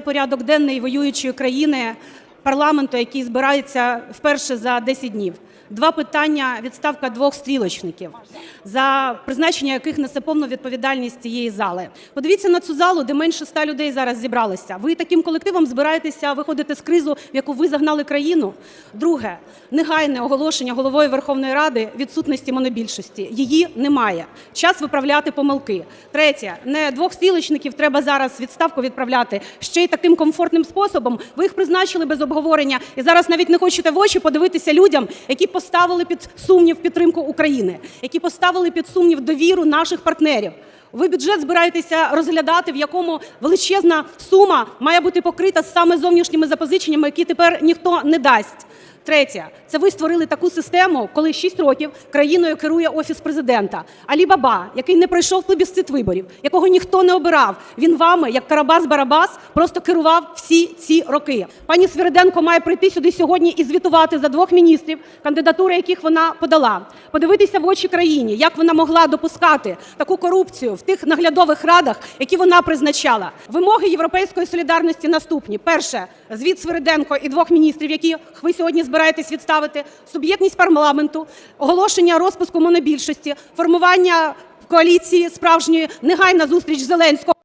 Порядок денний воюючої країни парламенту, який збирається вперше за 10 днів. Два питання: відставка двох стрілочників, за призначення яких несе повну відповідальність цієї зали. Подивіться на цю залу, де менше ста людей зараз зібралися. Ви таким колективом збираєтеся виходити з кризу, в яку ви загнали країну. Друге, негайне оголошення головою Верховної Ради відсутності монобільшості. Її немає. Час виправляти помилки. Третє, не двох стрілочників треба зараз відставку відправляти ще й таким комфортним способом. Ви їх призначили без обговорення і зараз навіть не хочете в очі подивитися людям, які поставили під сумнів підтримку України, які поставили під сумнів довіру наших партнерів. Ви бюджет збираєтеся розглядати, в якому величезна сума має бути покрита саме зовнішніми запозиченнями, які тепер ніхто не дасть. Третє, це ви створили таку систему, коли 6 років країною керує офіс президента. Алі Баба, який не пройшов плебісцит виборів, якого ніхто не обирав. Він вами, як Карабас-Барабас, просто керував всі ці роки. Пані Свириденко має прийти сюди сьогодні і звітувати за двох міністрів, кандидатури яких вона подала. Подивитися в очі країні, як вона могла допускати таку корупцію в тих наглядових радах, які вона призначала. Вимоги європейської солідарності наступні: перше, звіт Свириденко і двох міністрів, які ви сьогодні збираєтесь відставити, суб'єктність парламенту, оголошення розпуску монобільшості, формування коаліції справжньої, негайна зустріч Зеленського.